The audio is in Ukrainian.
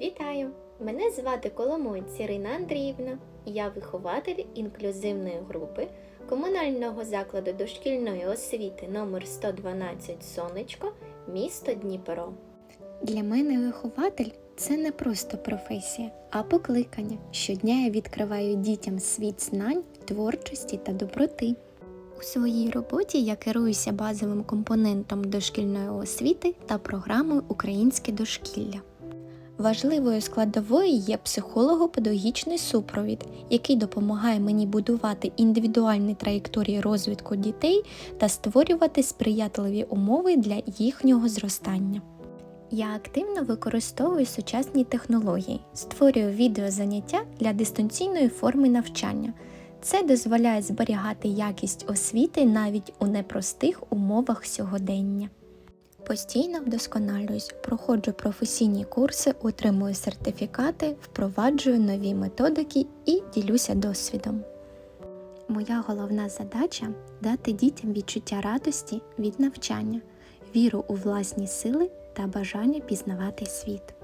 Вітаю! Мене звати Коломойць Ірина Андріївна. Я вихователь інклюзивної групи комунального закладу дошкільної освіти номер 112 Сонечко, місто Дніпро. Для мене вихователь це не просто професія, а покликання. Щодня я відкриваю дітям світ знань, творчості та доброти. У своїй роботі я керуюся базовим компонентом дошкільної освіти та програмою Українське дошкілля. Важливою складовою є психолого-педагогічний супровід, який допомагає мені будувати індивідуальні траєкторії розвитку дітей та створювати сприятливі умови для їхнього зростання. Я активно використовую сучасні технології, створюю відеозаняття для дистанційної форми навчання. Це дозволяє зберігати якість освіти навіть у непростих умовах сьогодення. Постійно вдосконалююсь, проходжу професійні курси, отримую сертифікати, впроваджую нові методики і ділюся досвідом. Моя головна задача дати дітям відчуття радості від навчання, віру у власні сили та бажання пізнавати світ.